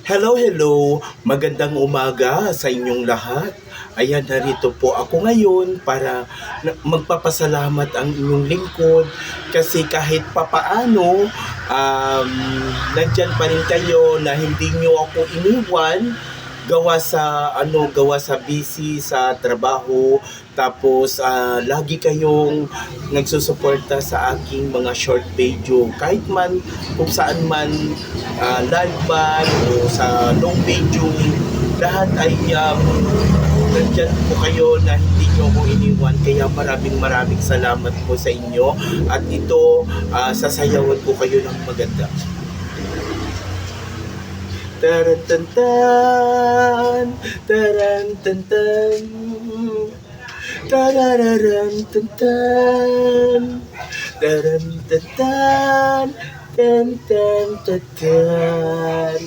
Hello, hello! Magandang umaga sa inyong lahat. Ayan, narito po ako ngayon para magpapasalamat ang inyong lingkod kasi kahit papaano, um, nandyan pa rin kayo na hindi nyo ako iniwan gawa sa ano gawa sa busy sa trabaho tapos ah, lagi kayong nagsusuporta sa aking mga short video. Kahit man kung saan man ah, live man o sa long video lahat ay um, nandyan po kayo na hindi nyo ko iniwan. Kaya maraming maraming salamat po sa inyo. At ito ah, sasayawan po kayo ng maganda Tarantantan, tarantantan, tarararantantan, tarantantan, tan tan tan tan.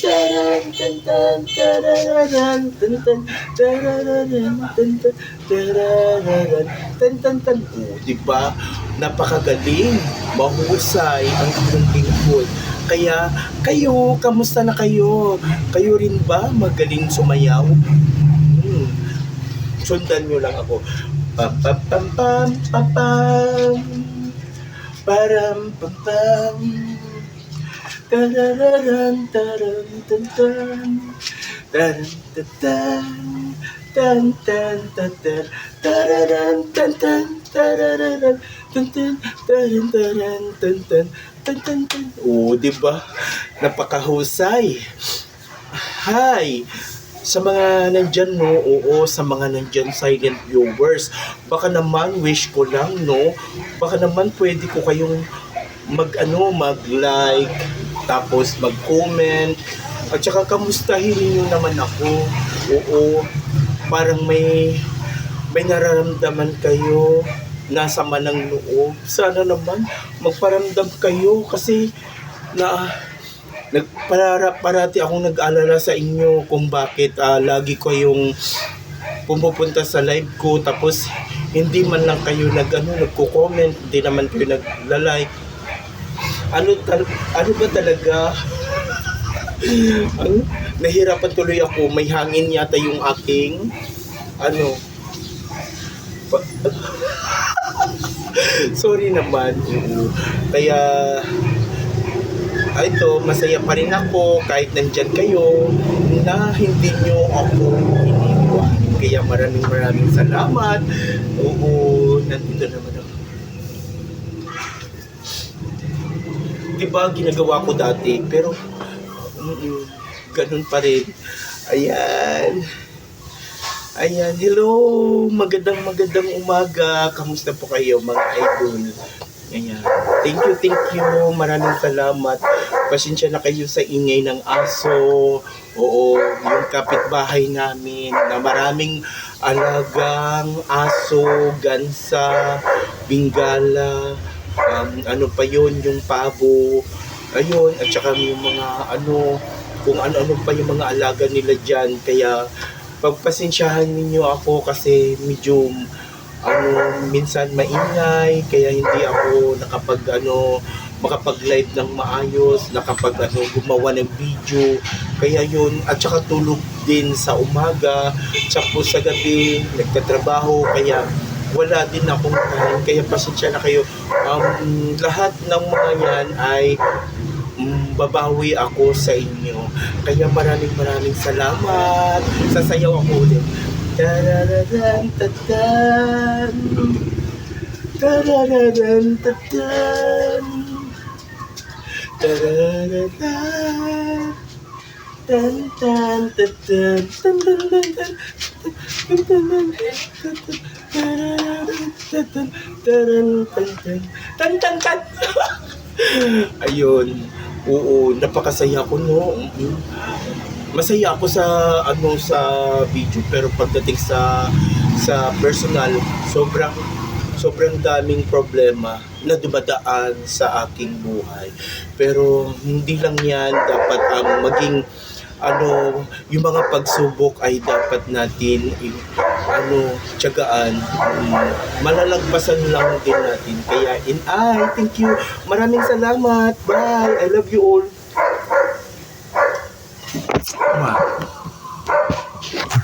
Tarantantan, tarararantantan, tarararantantan, tarararan, tan tan tan. Oh, di ba? Napakagaling, mahusay ang inyong lingkod. Kaya kayo, kamusta na kayo? Kayo rin ba magaling sumayaw? Hmm. Sundan nyo lang ako. Pam pam pam pam pam pam Param pam pam Tarararan taran tan tan Taran tan tan Tan tan tan tan Tararan tan tan Tarararan tan tan Taran taran tan tan Tan tan tan Oo, di ba? Napakahusay. Hi! Sa mga nandyan, no, oo, sa mga nandyan silent viewers, baka naman, wish ko lang, no, baka naman pwede ko kayong mag, ano, mag-like, tapos mag-comment, at saka kamustahin niyo naman ako, oo, parang may, may nararamdaman kayo, nasa manang loob. Sana naman, magparamdam kayo kasi na nagparara parati akong nag-alala sa inyo kung bakit ah, lagi ko yung pumupunta sa live ko tapos hindi man lang kayo nag ano nagko-comment, hindi naman kayo nagla-like. Ano ano ba talaga? ano? Nahirapan tuloy ako, may hangin yata yung aking ano pa- Sorry naman. Kaya ah, ito, masaya pa rin ako kahit nandyan kayo na hindi nyo ako iniwan. Kaya maraming maraming salamat. Oo, nandito naman ako. Diba, ginagawa ko dati, pero mm, ganun pa rin. Ayan. Ayan, hello! Magandang magandang umaga. Kamusta po kayo mga idol? Ayan. Thank you, thank you. Maraming salamat. Pasensya na kayo sa ingay ng aso. Oo, yung kapitbahay namin na maraming alagang aso, gansa, bingala, um, ano pa yun, yung pabo. Ayun, at saka yung mga ano, kung ano-ano pa yung mga alaga nila dyan. Kaya pagpasensyahan ninyo ako kasi medyo ano minsan maingay kaya hindi ako nakapag ano makapag-live ng maayos, nakapag ano gumawa ng video. Kaya yun at saka tulog din sa umaga, tsaka sa gabi nagtatrabaho kaya wala din akong time kaya pasensya na kayo. Um, lahat ng mga yan ay mm, babawi ako sa inyo. Kaya maraming maraming salamat. Sasayaw ako ulit. Tarararan tatan. Tarararan tatan. Tarararan. Tan tan. Tan tan tan tan. Tan tan tan. Tan tan tan. Ayun. Oo, napakasaya ko no. Mm. Masaya ako sa ano sa video pero pagdating sa sa personal, sobrang sobrang daming problema na dumadaan sa aking buhay. Pero hindi lang 'yan dapat ang maging ano, yung mga pagsubok ay dapat natin ano, tiyagaan. Mm, malalagpasan lang din natin. Kaya in I, thank you. Maraming salamat. Bye. I love you all. Ma,